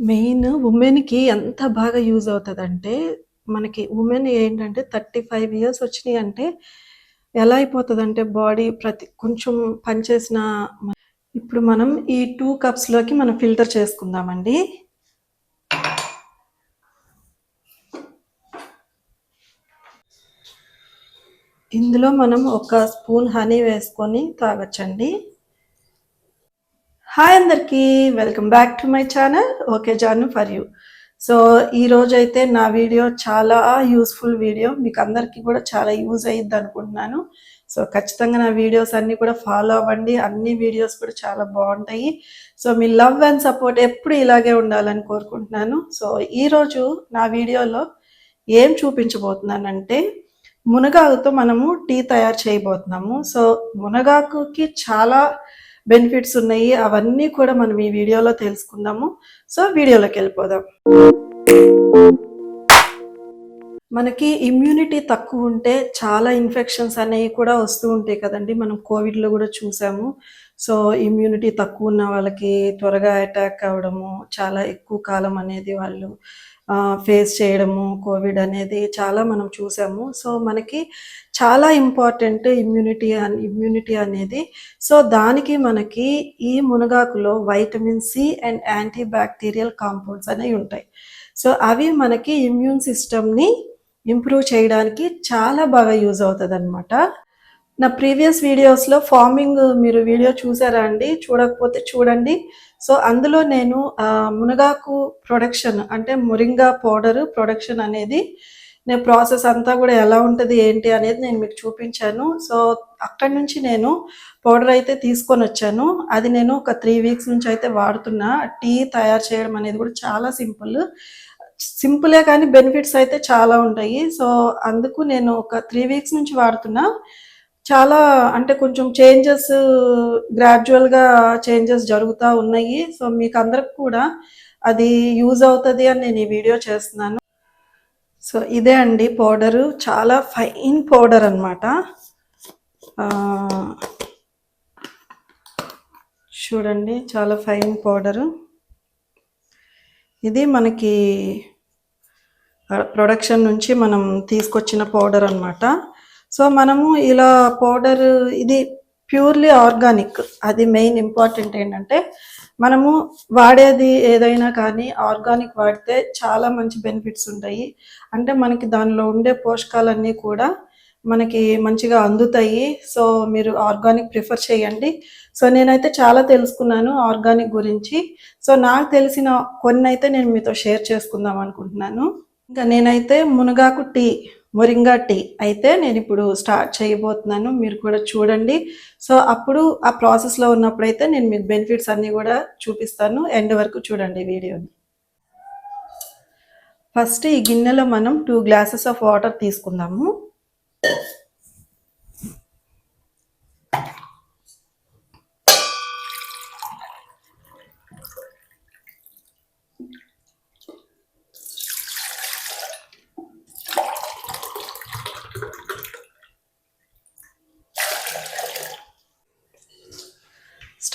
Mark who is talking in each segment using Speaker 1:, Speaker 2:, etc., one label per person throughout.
Speaker 1: Main ఉమెన్‌కి ఎంత బాగా యూజ్ అవుతదంటే, మనకి ఉమెన్ ఏంటంటే 35 ఇయర్స్ వచ్చినాయి అంటే ఎలా అయిపోతదంటే బాడీ ప్రతి కొంచెం పని చేసిన మ ఇప్పుడు మనం ఈ 2 కప్స్‌లోకి మనం ఫిల్టర్ చేసుకుందామండి. ఇందులో మనం ఒక స్పూన్ హనీ వేసుకొని తాగొచ్చండి. హాయ్ అందరికీ! Welcome back to my channel okay Janu for you. So, ఈరోజైతే నా వీడియో చాలా యూస్ఫుల్ వీడియో. మీకు అందరికీ కూడా చాలా యూజ్ అయ్యిద్దనుకుంటున్నాను. సో, ఖచ్చితంగా నా వీడియోస్ అన్నీ కూడా ఫాలో అవ్వండి. అన్ని వీడియోస్ కూడా చాలా బాగుంటాయి సో, మీ లవ్ అండ్ సపోర్ట్ ఎప్పుడు ఇలాగే ఉండాలని కోరుకుంటున్నాను. సో, ఈరోజు నా వీడియోలో ఏం చూపించబోతున్నానంటే, మునగాకుతో మనము టీ తయారు చేయబోతున్నాము. సో, మునగాకుకి చాలా బెనిఫిట్స్ ఉన్నాయి. అవన్నీ కూడా మనం ఈ వీడియోలో తెలుసుకుందాము. సో, వీడియోలోకెళ్ళిపోదాం. మనకి ఇమ్యూనిటీ తక్కువ ఉంటే చాలా ఇన్ఫెక్షన్స్ అనేవి కూడా వస్తూ ఉంటాయి కదండి మనం కోవిడ్‌లో కూడా చూసాము. సో, ఇమ్యూనిటీ తక్కువ ఉన్న వాళ్ళకి త్వరగా అటాక్ అవ్వడము, చాలా ఎక్కువ కాలం అనేది వాళ్ళు ఫేస్ చేయడము కోవిడ్ అనేది చాలా మనం చూసాము. సో, మనకి చాలా ఇంపార్టెంట్ ఇమ్యూనిటీ అన్ ఇమ్యూనిటీ అనేది. సో, దానికి మనకి ఈ మునగాకులో vitamin C and antibacterial compounds అనేవి ఉంటాయి. సో, అవి మనకి ఇమ్యూన్ సిస్టమ్‌ని ఇంప్రూవ్ చేయడానికి చాలా బాగా యూజ్ అవుతదనమాట. నా ప్రీవియస్ వీడియోస్‌లో ఫార్మింగ్ మీరు వీడియో చూసారా అండి? చూడకపోతే చూడండి. సో, అందులో నేను మునగాకు ప్రొడక్షన్ అంటే మురింగా పౌడర్ ప్రొడక్షన్ అనేది నేను ప్రాసెస్ అంతా కూడా ఎలా ఉంటుంది ఏంటి అనేది నేను మీకు చూపించాను. సో, అక్కడి నుంచి నేను పౌడర్ అయితే తీసుకొని వచ్చాను అది నేను ఒక త్రీ వీక్స్ నుంచి అయితే వాడుతున్నా. టీ తయారు చేయడం అనేది కూడా చాలా సింపుల్. సింపులే కానీ బెనిఫిట్స్ అయితే చాలా ఉంటాయి. సో, అందుకు నేను ఒక త్రీ వీక్స్ నుంచి వాడుతున్నా. చాలా అంటే కొంచెం చేంజెస్ గ్రాడ్యువల్గా చేంజెస్ జరుగుతూ ఉన్నాయి. సో, మీకు అందరికి కూడా అది యూజ్ అవుతుంది అని నేను ఈ వీడియో చేస్తున్నాను. సో, ఇదే అండి పౌడరు. చాలా ఫైన్ పౌడర్ అనమాట. చూడండి చాలా ఫైన్ పౌడరు. ఇది మనకి ప్రొడక్షన్ నుంచి మనం తీసుకొచ్చిన పౌడర్ అనమాట. సో, మనము ఇలా పౌడర్ ఇది ప్యూర్‌లీ ఆర్గానిక్. అది మెయిన్ ఇంపార్టెంట్ ఏంటంటే, మనము వాడేది ఏదైనా కానీ ఆర్గానిక్ వాడితే చాలా మంచి బెనిఫిట్స్ ఉంటాయి. అంటే మనకి దానిలో ఉండే పోషకాలన్నీ కూడా మనకి మంచిగా అందుతాయి. సో, మీరు ఆర్గానిక్ ప్రిఫర్ చేయండి. సో, నేనైతే చాలా తెలుసుకున్నాను ఆర్గానిక్ గురించి. సో, నాకు తెలిసిన కొన్ని అయితే నేను మీతో షేర్ చేసుకుందాం అనుకుంటున్నాను. ఇంకా నేనైతే మునగాకు టీ, మొరింగా టీ అయితే నేను ఇప్పుడు స్టార్ట్ చేయబోతున్నాను. మీరు కూడా చూడండి. సో, అప్పుడు ఆ ప్రాసెస్‌లో ఉన్నప్పుడైతే నేను మీకు బెనిఫిట్స్ అన్నీ కూడా చూపిస్తాను. ఎండ్ వరకు చూడండి వీడియోని. ఫస్ట్ ఈ గిన్నెలో మనం టూ గ్లాసెస్ ఆఫ్ వాటర్ తీసుకుందాము.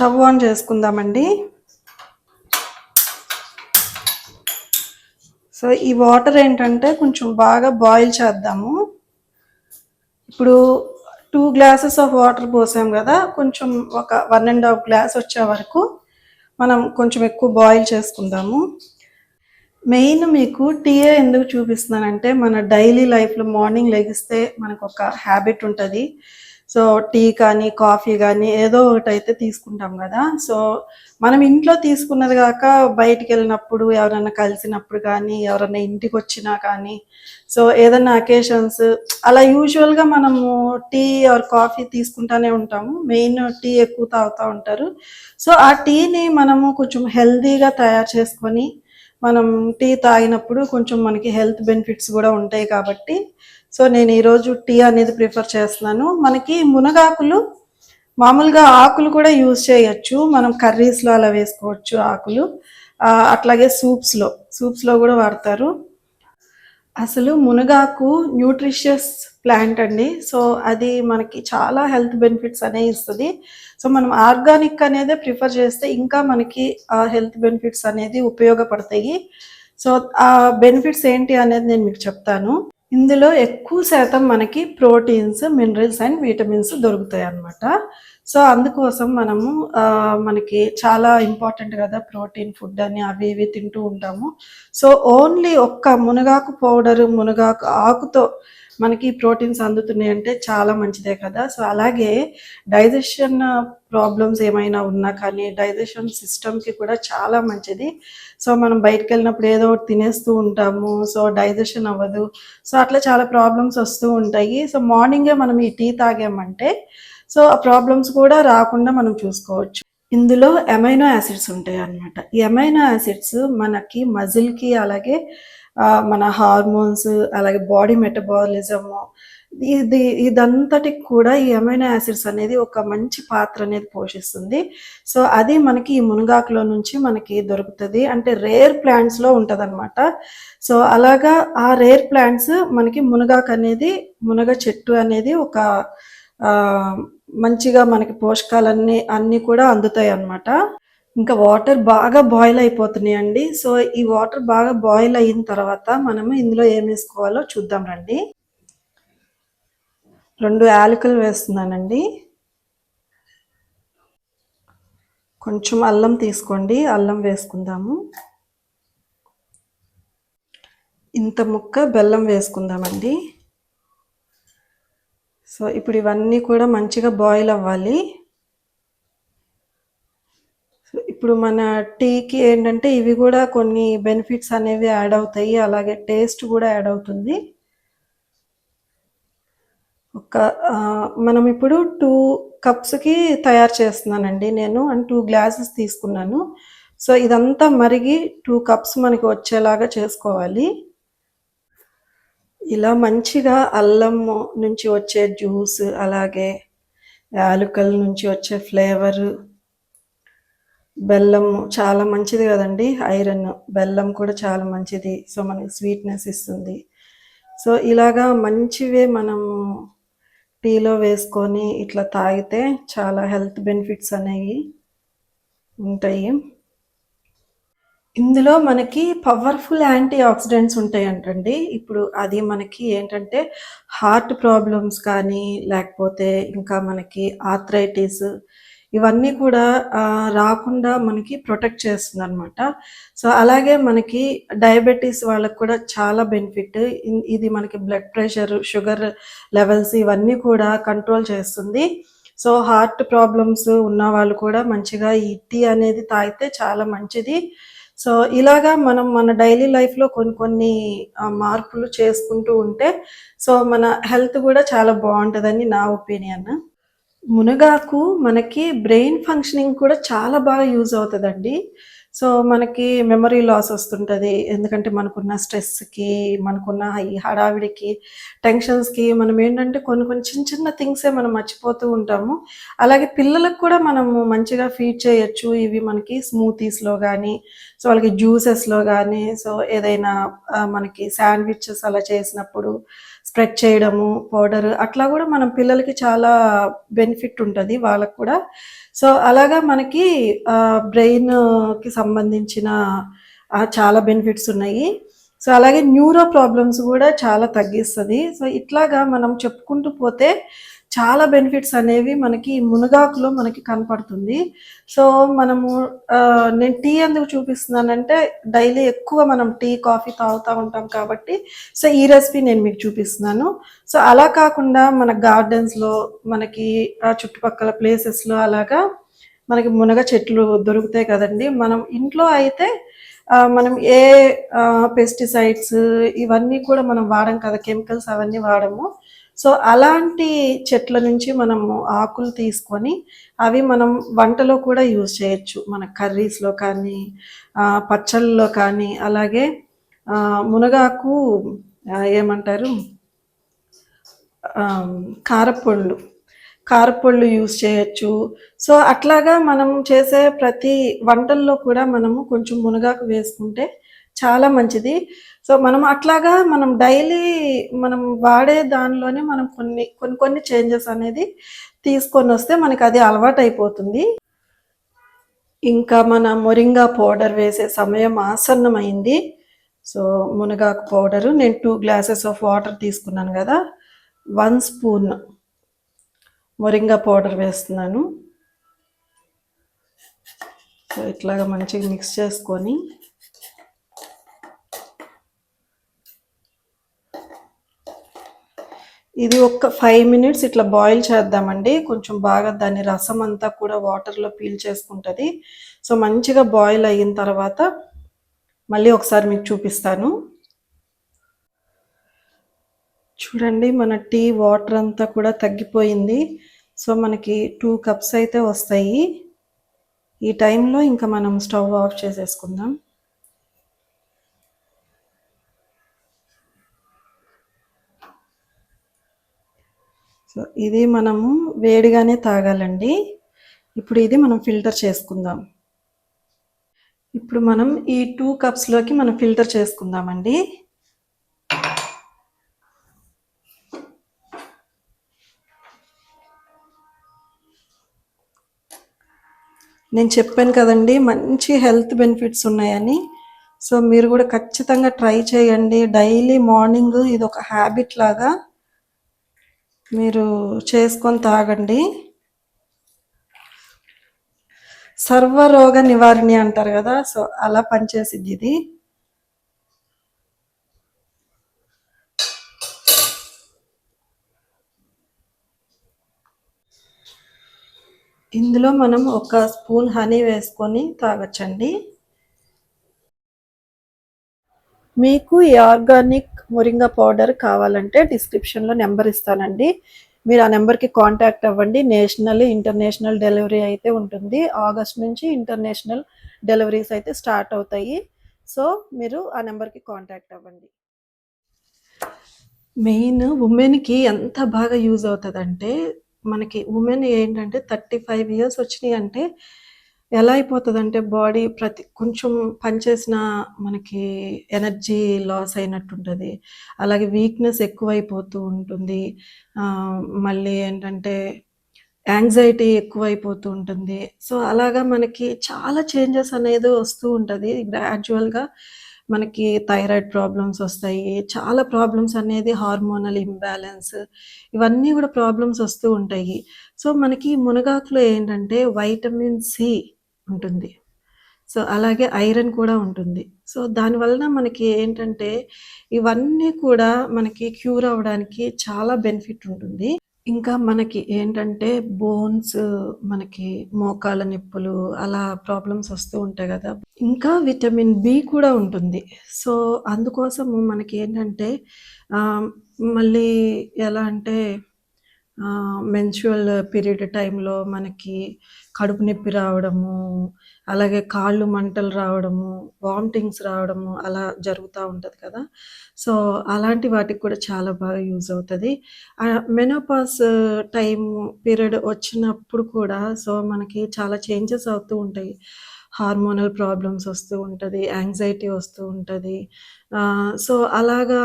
Speaker 1: స్టవ్ ఆన్ చేసుకుందామండి. సో, ఈ వాటర్ ఏంటంటే కొంచెం బాగా బాయిల్ చేద్దాము. ఇప్పుడు టూ గ్లాసెస్ ఆఫ్ వాటర్ పోసాం కదా కొంచెం ఒక వన్ అండ్ హాఫ్ గ్లాస్ వచ్చే వరకు మనం కొంచెం ఎక్కువ బాయిల్ చేసుకుందాము. మెయిన్ మీకు టీయే ఎందుకు చూపిస్తున్నానంటే, మన డైలీ లైఫ్‌లో మార్నింగ్ లెగిస్తే ఒక హ్యాబిట్ ఉంటుంది సో, టీ కానీ, కాఫీ కానీ ఏదో ఒకటి అయితే తీసుకుంటాం కదా సో, మనం ఇంట్లో తీసుకున్నది కాక బయటికి వెళ్ళినప్పుడు ఎవరైనా కలిసినప్పుడు కానీ, ఎవరైనా ఇంటికి వచ్చినా కానీ, సో, ఏదైనా అకేషన్స్ అలా యూజువల్‌గా మనము టీ ఆర్ కాఫీ తీసుకుంటానే ఉంటాము. మెయిన్ టీ ఎక్కువ తాగుతా ఉంటారు. సో, ఆ టీని మనము కొంచెం హెల్దీగా తయారు చేసుకొని, మనం టీ తాగినప్పుడు కొంచెం మనకి హెల్త్ బెనిఫిట్స్ కూడా ఉంటాయి కాబట్టి, సో, నేను ఈరోజు టీ అనేది ప్రిఫర్ చేస్తున్నాను. మనకి మునగాకులు మామూలుగా ఆకులు కూడా యూజ్ చేయొచ్చు. మనం కర్రీస్‌లో అలా వేసుకోవచ్చు ఆకులు. అట్లాగే సూప్స్‌లో, సూప్స్‌లో కూడా వాడతారు. అసలు మునగాకు న్యూట్రిషియస్ ప్లాంట్ అండి. సో, అది మనకి చాలా హెల్త్ బెనిఫిట్స్ అనేవి ఇస్తది. సో, మనం ఆర్గానిక్ అనేదే ప్రిఫర్ చేస్తే ఇంకా మనకి ఆ హెల్త్ బెనిఫిట్స్ అనేది ఉపయోగపడతాయి. సో, ఆ బెనిఫిట్స్ ఏంటి అనేది నేను మీకు చెప్తాను. ఇందులో ఎక్కువ శాతం మనకి ప్రోటీన్స్, మినరల్స్ అండ్ విటమిన్స్ దొరుకుతాయి అన్నమాట సో, అందుకోసం మనము మనకి చాలా ఇంపార్టెంట్ కదా! ప్రోటీన్ ఫుడ్ అని అవి ఇవి తింటూ ఉంటాము. సో, ఓన్లీ ఒక్క మునగాకు పౌడర్, మునగాకు ఆకుతో మనకి ప్రోటీన్స్ అందుతున్నాయి అంటే చాలా మంచిదే కదా! సో, అలాగే డైజెషన్ ప్రాబ్లమ్స్ ఏమైనా ఉన్నా కానీ డైజెషన్ సిస్టమ్‌కి కూడా చాలా మంచిది. సో, మనం బయటికెళ్ళినప్పుడు ఏదో ఒకటి తినేస్తూ ఉంటాము. సో, డైజెషన్ అవ్వదు. సో, అట్లా చాలా ప్రాబ్లమ్స్ వస్తూ ఉంటాయి. సో, మార్నింగే మనం ఈ టీ తాగామంటే సో, ఆ ప్రాబ్లమ్స్ కూడా రాకుండా మనం చూసుకోవచ్చు. ఇందులో ఎమైనో యాసిడ్స్ ఉంటాయన్నమాట. ఈ ఎమైనో యాసిడ్స్ మనకి మజిల్‌కి అలాగే మన హార్మోన్స్ అలాగే బాడీ మెటబాలిజము ఇది ఇదంతటికి కూడా ఈ అమైనో యాసిడ్స్ అనేది ఒక మంచి పాత్ర అనేది పోషిస్తుంది. సో, అది మనకి ఈ మునగాకులో నుంచి మనకి దొరుకుతది. అంటే రేర్ ప్లాంట్స్‌లో ఉంటదనమాట. సో, అలాగా ఆ రేర్ ప్లాంట్స్ మనకి మునగాకు అనేది మునగ చెట్టు అనేది ఒక మంచిగా మనకి పోషకాలన్నీ అన్నీ కూడా అందుతాయి అన్నమాట ఇంకా వాటర్ బాగా బాయిల్ అయిపోతున్నాయండి. సో, ఈ వాటర్ బాగా బాయిల్ అయిన తర్వాత మనము ఇందులో ఏమేసుకోవాలో చూద్దాం రండి. రెండు యాలకులు వేస్తున్నానండి. కొంచెం అల్లం తీసుకోండి. అల్లం వేసుకుందాము. ఇంత ముక్క బెల్లం వేసుకుందామండి. సో, ఇప్పుడు ఇవన్నీ కూడా మంచిగా బాయిల్ అవ్వాలి. సో, ఇప్పుడు మన టీకి ఏంటంటే ఇవి కూడా కొన్ని బెనిఫిట్స్ అనేవి యాడ్ అవుతాయి. అలాగే టేస్ట్ కూడా యాడ్ అవుతుంది. ఒక మనం ఇప్పుడు టూ కప్స్‌కి తయారు చేస్తున్నానండి నేను. అండ్ టూ గ్లాసెస్ తీసుకున్నాను. సో, ఇదంతా మరిగి టూ కప్స్ మనకి వచ్చేలాగా చేసుకోవాలి. ఇలా మంచిగా అల్లం నుంచి వచ్చే జ్యూస్ అలాగే యాలుకల నుంచి వచ్చే ఫ్లేవరు బెల్లం చాలా మంచిది కదండి ఐరన్. బెల్లం కూడా చాలా మంచిది. సో, మనకి స్వీట్‌నెస్ ఇస్తుంది. సో, ఇలాగా మంచివే మనము టీలో వేసుకొని ఇట్లా తాగితే చాలా హెల్త్ బెనిఫిట్స్ అనేవి ఉంటాయి. ఇందులో మనకి పవర్‌ఫుల్ యాంటీ ఆక్సిడెంట్స్ ఉంటాయంటండి. ఇప్పుడు అది మనకి ఏంటంటే హార్ట్ ప్రాబ్లమ్స్ కానీ లేకపోతే ఇంకా మనకి ఆర్థరైటిస్ ఇవన్నీ కూడా రాకుండా మనకి ప్రొటెక్ట్ చేస్తుంది అనమాట సో, అలాగే మనకి డయాబెటీస్ వాళ్ళకు కూడా చాలా బెనిఫిట్. ఇది మనకి బ్లడ్ ప్రెషర్, షుగర్ లెవెల్స్ ఇవన్నీ కూడా కంట్రోల్ చేస్తుంది. సో, హార్ట్ ప్రాబ్లమ్స్ ఉన్న వాళ్ళు కూడా మంచిగా ఈ టీ అనేది తాగితే చాలా మంచిది. సో, ఇలాగా మనం మన డైలీ లైఫ్‌లో కొన్ని కొన్ని మార్పులు చేసుకుంటూ ఉంటే సో, మన హెల్త్ కూడా చాలా బాగుంటుందని నా ఒపీనియన్. మునగాకు మనకి బ్రెయిన్ ఫంక్షనింగ్ కూడా చాలా బాగా యూజ్ అవుతదండి. సో, మనకి మెమరీ లాస్ వస్తుంటది. ఎందుకంటే మనకున్న స్ట్రెస్‌కి, మనకున్న ఈ హడావిడికి, టెన్షన్స్‌కి మనం ఏంటంటే కొన్ని కొన్ని చిన్న చిన్న థింగ్సే మనం మర్చిపోతూ ఉంటాము. అలాగే పిల్లలకు కూడా మనము మంచిగా ఫీడ్ చేయొచ్చు. ఇవి మనకి స్మూతీస్‌లో కానీ సో, వాళ్ళకి జ్యూసెస్‌లో కానీ సో, ఏదైనా మనకి శాండ్‌విచెస్ అలా చేసినప్పుడు స్ప్రెడ్ చేయడము పౌడర్ అట్లా కూడా మనం పిల్లలకి చాలా బెనిఫిట్ ఉంటుంది వాళ్ళకు కూడా. సో, అలాగా మనకి బ్రెయిన్‌కి సంబంధించిన చాలా బెనిఫిట్స్ ఉన్నాయి. సో, అలాగే న్యూరో ప్రాబ్లమ్స్ కూడా చాలా తగ్గిస్తుంది సో, ఇట్లాగా మనం చెప్పుకుంటూ పోతే చాలా బెనిఫిట్స్ అనేవి మనకి మునగాకులో మనకి కనపడుతుంది. సో, మనము నేను టీ ఎందుకు చూపిస్తున్నానంటే డైలీ ఎక్కువ మనం టీ, కాఫీ తాగుతా ఉంటాం కాబట్టి సో, ఈ రెసిపీ నేను మీకు చూపిస్తున్నాను. సో, అలా కాకుండా మన గార్డెన్స్‌లో మనకి ఆ చుట్టుపక్కల ప్లేసెస్‌లో అలాగా మనకి మునగ చెట్లు దొరుకుతాయి కదండి మనం ఇంట్లో అయితే మనం ఏ పెస్టిసైడ్స్ ఇవన్నీ కూడా మనం వాడం కదా! కెమికల్స్ అవన్నీ వాడము. సో, అలాంటి చెట్ల నుంచి మనము ఆకులు తీసుకొని అవి మనం వంటలో కూడా యూజ్ చేయొచ్చు. మన కర్రీస్‌లో కానీ, పచ్చళ్ళలో కానీ అలాగే మునగాకు ఏమంటారు? కారపళ్ళు కారపళ్ళు యూజ్ యూస్ చేయొచ్చు సో అట్లాగా మనం చేసే ప్రతి వంటల్లో కూడా మనము కొంచెం మునగాకు వేసుకుంటే చాలా మంచిది సో మనం అట్లాగా మనం డైలీ మనం వాడే దానిలోనే మనం కొన్ని కొన్ని కొన్ని చేంజెస్ అనేది తీసుకొని వస్తే మనకి అది అలవాటు అయిపోతుంది ఇంకా మన మొరింగా పౌడర్ వేసే సమయం ఆసన్నమైంది. సో మునగాకు పౌడరు నేను టూ గ్లాసెస్ ఆఫ్ వాటర్ తీసుకున్నాను కదా వన్ స్పూన్ మొరింగా పౌడర్ వేస్తున్నాను. సో ఇట్లాగా మంచిగా మిక్స్ చేసుకొని ఇది ఒక ఫైవ్ మినిట్స్ ఇట్లా బాయిల్ చేద్దామండి. కొంచెం బాగా దాని రసం అంతా కూడా వాటర్లో పీల్ చేసుకుంటుంది. సో మంచిగా బాయిల్ అయిన తర్వాత మళ్ళీ ఒకసారి మీకు చూపిస్తాను. చూడండి మన టీ వాటర్ అంతా కూడా తగ్గిపోయింది. సో మనకి టూ కప్స్ అయితే వస్తాయి. ఈ టైంలో ఇంకా మనం స్టవ్ ఆఫ్ చేసేసుకుందాం. సో ఇది మనము వేడిగానే తాగాలండి. ఇప్పుడు ఇది మనం ఫిల్టర్ చేసుకుందాం. ఇప్పుడు మనం ఈ టూ కప్స్లోకి మనం ఫిల్టర్ చేసుకుందామండి. నేను చెప్పాను కదండి మంచి హెల్త్ బెనిఫిట్స్ ఉన్నాయని. సో మీరు కూడా ఖచ్చితంగా ట్రై చేయండి. డైలీ మార్నింగ్ ఇది ఒక హ్యాబిట్ లాగా మీరు చేసుకొని తాగండి. సర్వరోగ నివారణి అంటారు కదా సో అలా పనిచేసిద్ది ఇది. ఇందులో మనం ఒక స్పూన్ హనీ వేసుకొని తాగచ్చండి. మీకు ఈ ఆర్గానిక్ మొరింగా పౌడర్ కావాలంటే డిస్క్రిప్షన్లో నెంబర్ ఇస్తానండి. మీరు ఆ నెంబర్కి కాంటాక్ట్ అవ్వండి. నేషనల్ ఇంటర్నేషనల్ డెలివరీ అయితే ఉంటుంది. ఆగస్ట్ నుంచి ఇంటర్నేషనల్ డెలివరీస్ అయితే స్టార్ట్ అవుతాయి. సో మీరు ఆ నెంబర్కి కాంటాక్ట్ అవ్వండి. మెయిన్ ఉమెన్కి ఎంత బాగా యూజ్ అవుతుందంటే మనకి ఉమెన్ ఏంటంటే థర్టీ ఫైవ్ ఇయర్స్ వచ్చినాయి అంటే ఎలా అయిపోతుందంటే బాడీ ప్రతి కొంచెం పనిచేసిన మనకి ఎనర్జీ లాస్ అయినట్టు ఉంటుంది అలాగే వీక్నెస్ ఎక్కువైపోతూ ఉంటుంది. మళ్ళీ ఏంటంటే యాంగ్జైటీ ఎక్కువైపోతూ ఉంటుంది. సో అలాగా మనకి చాలా చేంజెస్ అనేది వస్తూ ఉంటుంది. గ్రాడ్యువల్గా మనకి థైరాయిడ్ ప్రాబ్లమ్స్ వస్తాయి. చాలా ప్రాబ్లమ్స్ అనేది హార్మోనల్ ఇంబ్యాలెన్స్ ఇవన్నీ కూడా ప్రాబ్లమ్స్ వస్తూ ఉంటాయి. సో మనకి మునగాకులో ఏంటంటే వైటమిన్ సి ఉంటుంది. సో అలాగే ఐరన్ కూడా ఉంటుంది. సో దానివలన మనకి ఏంటంటే ఇవన్నీ కూడా మనకి క్యూర్ అవ్వడానికి చాలా బెనిఫిట్ ఉంటుంది. ఇంకా మనకి ఏంటంటే బోన్స్ మనకి మోకాల నొప్పులు అలా ప్రాబ్లమ్స్ వస్తూ ఉంటాయి కదా. ఇంకా విటమిన్ బి కూడా ఉంటుంది. సో అందుకోసము మనకి ఏంటంటే మళ్ళీ ఎలా అంటే మెన్చువల్ పీరియడ్ టైంలో మనకి కడుపు నొప్పి రావడము అలాగే కాళ్ళు మంటలు రావడము వామిటింగ్స్ రావడము అలా జరుగుతూ ఉంటుంది కదా. సో అలాంటి వాటికి కూడా చాలా బాగా యూజ్ అవుతుంది. మెనోపాస్ టైం పీరియడ్ వచ్చినప్పుడు కూడా సో మనకి చాలా చేంజెస్ అవుతూ ఉంటాయి. హార్మోనల్ ప్రాబ్లమ్స్ వస్తూ ఉంటుంది యాంగ్జైటీ వస్తూ ఉంటుంది. సో అలాగా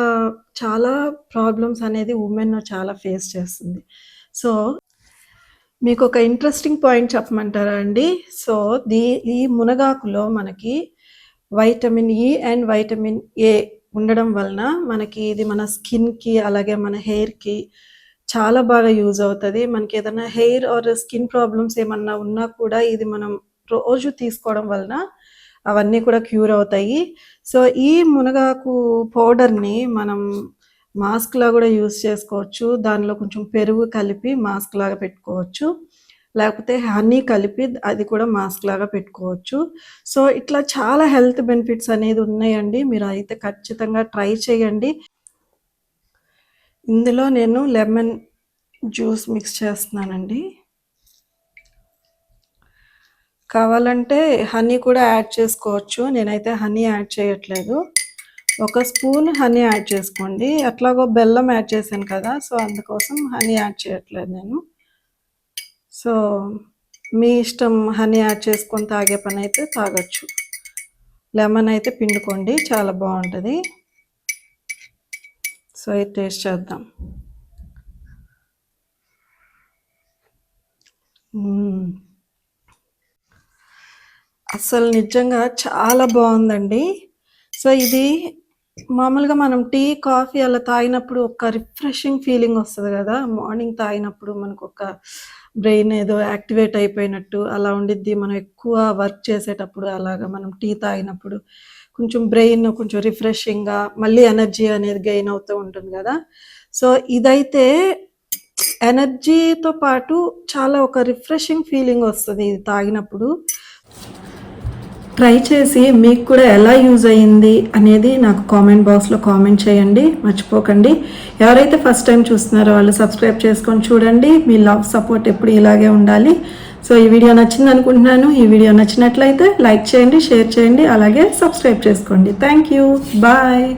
Speaker 1: చాలా ప్రాబ్లమ్స్ అనేది ఉమెన్ చాలా ఫేస్ చేస్తుంది. సో మీకు ఒక ఇంట్రెస్టింగ్ పాయింట్ చెప్పమంటారా అండి? సో దీ ఈ మునగాకులో మనకి vitamin E and vitamin A ఉండడం వలన మనకి ఇది మన స్కిన్కి అలాగే మన హెయిర్కి చాలా బాగా యూజ్ అవుతుంది. మనకి ఏదైనా హెయిర్ ఆర్ స్కిన్ ప్రాబ్లమ్స్ ఏమన్నా ఉన్నా కూడా ఇది మనం రోజు తీసుకోవడం వలన అవన్నీ కూడా క్యూర్ అవుతాయి. సో ఈ మునగాకు పౌడర్ని మనం మాస్క్ లా కూడా యూస్ చేసుకోవచ్చు. దానిలో కొంచెం పెరుగు కలిపి మాస్క్ లాగా పెట్టుకోవచ్చు. లేకపోతే హనీ కలిపి అది కూడా మాస్క్ లాగా పెట్టుకోవచ్చు. సో ఇట్లా చాలా హెల్త్ బెనిఫిట్స్ అనేది ఉన్నాయండి. మీరు అయితే ఖచ్చితంగా ట్రై చేయండి. ఇందులో నేను లెమన్ జ్యూస్ మిక్స్ చేస్తున్నానండి. కావాలంటే హనీ కూడా యాడ్ చేసుకోవచ్చు. నేనైతే హనీ యాడ్ చేయట్లేదు. ఒక స్పూన్ హనీ యాడ్ చేసుకోండి. అట్లాగో బెల్లం యాడ్ చేశాను కదా సో అందుకోసం హనీ యాడ్ చేయట్లేదు నేను. సో మీ ఇష్టం హనీ యాడ్ చేసుకొని తాగే పని అయితే తాగొచ్చు. లెమన్ అయితే పిండుకోండి చాలా బాగుంటుంది. సో ఇది టేస్ట్ చేద్దాం. Mm. అసలు నిజంగా చాలా బాగుందండి. సో ఇది మామూలుగా మనం టీ కాఫీ అలా తాగినప్పుడు ఒక రిఫ్రెషింగ్ ఫీలింగ్ వస్తుంది కదా. మార్నింగ్ తాగినప్పుడు మనకు ఒక బ్రెయిన్ ఏదో యాక్టివేట్ అయిపోయినట్టు అలా ఉండిద్ది. మనం ఎక్కువ వర్క్ చేసేటప్పుడు అలాగా మనం టీ తాగినప్పుడు కొంచెం బ్రెయిన్ కొంచెం రిఫ్రెషింగ్గా మళ్ళీ ఎనర్జీ అనేది గెయిన్ అవుతూ ఉంటుంది కదా. సో ఇదైతే ఎనర్జీతో పాటు చాలా ఒక రిఫ్రెషింగ్ ఫీలింగ్ వస్తుంది ఇది తాగినప్పుడు. ట్రై చేసి మీకు కూడా ఎలా యూజ్ అయ్యింది అనేది నాకు కామెంట్ బాక్స్లో కామెంట్ చేయండి. మర్చిపోకండి. ఎవరైతే ఫస్ట్ టైం చూస్తున్నారో వాళ్ళు సబ్స్క్రైబ్ చేసుకొని చూడండి. మీ లవ్ సపోర్ట్ ఎప్పుడు ఇలాగే ఉండాలి. సో ఈ వీడియో నచ్చింది అనుకుంటున్నాను. ఈ వీడియో నచ్చినట్లయితే లైక్ చేయండి షేర్ చేయండి. అలాగే సబ్స్క్రైబ్ చేసుకోండి. Thank you bye